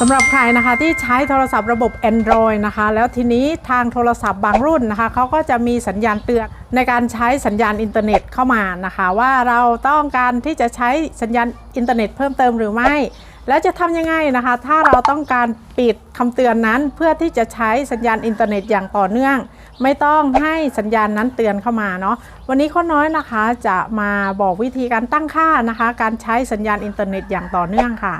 สำหรับใครนะคะที่ใช้โทรศัพท์ระบบ Android นะคะ แล้วทีนี้ทางโทรศัพท์บางรุ่นนะคะเขาก็จะมีสัญญาณเตือนในการใช้สัญญาณอินเทอร์เน็ตเข้ามานะคะ ว่าเราต้องการที่จะใช้สัญญาณอินเทอร์เน็ตเพิ่มเติมหรือไม่ แล้วจะทำยังไงนะคะ ถ้าเราต้องการปิดคำเตือนนั้น เพื่อที่จะใช้สัญญาณอินเทอร์เน็ตอย่างต่อเนื่อง ไม่ต้องให้สัญญาณนั้นเตือนเข้ามาเนาะวันนี้ข้อน้อยนะคะจะมาบอกวิธีการตั้งค่านะคะ การใช้สัญญาณอินเทอร์เน็ตอย่างต่อเนื่องค่ะ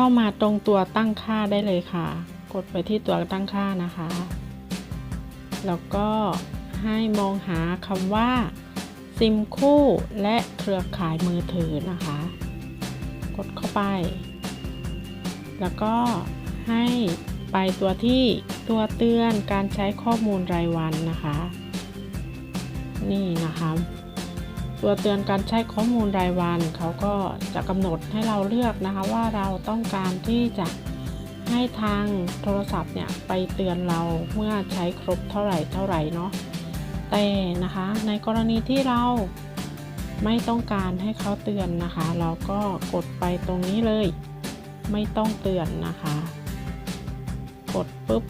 เข้ามาตรงตัวตั้งค่าได้เลยค่ะ กดไปที่ตัวตั้งค่านะคะ แล้วก็ให้มองหาคำว่าซิมคู่และเครือข่ายมือถือนะคะ กดเข้าไป แล้วก็ให้ไปตัวที่ตัวเตือนการใช้ข้อมูลรายวันนะคะ นี่นะคะ ตัวเตือนการใช้ข้อมูลรายวัน เขาก็จะกำหนดให้เราเลือกนะคะว่าเราต้องการที่จะให้ทางโทรศัพท์เนี่ยไปเตือนเราเมื่อใช้ครบเท่าไหร่เท่าไหร่เนาะแต่นะคะในกรณีที่เราไม่ต้องการให้เขาเตือนนะคะ เราก็กดไปตรงนี้เลย ไม่ต้องเตือนนะคะ กดปุ๊บ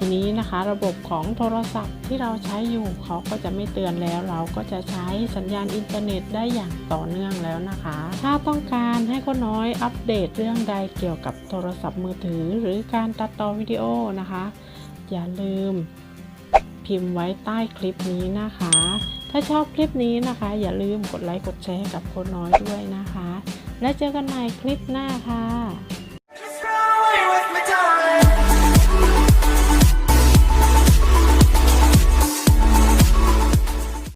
ทีนี้นะคะระบบของโทรศัพท์ที่เราใช้อยู่เขาก็จะไม่เตือนแล้วเราก็จะใช้สัญญาณอินเทอร์เน็ตได้อย่างต่อเนื่องแล้วนะคะ ถ้าต้องการให้คนน้อยอัปเดตเรื่องใดเกี่ยวกับโทรศัพท์มือถือ หรือการตัดต่อวิดีโอนะคะ อย่าลืมพิมพ์ไว้ใต้คลิปนี้นะคะ ถ้าชอบคลิปนี้นะคะ อย่าลืมกดไลค์กดแชร์กับคนน้อยด้วยนะคะ และเจอกันใหม่คลิปหน้าค่ะ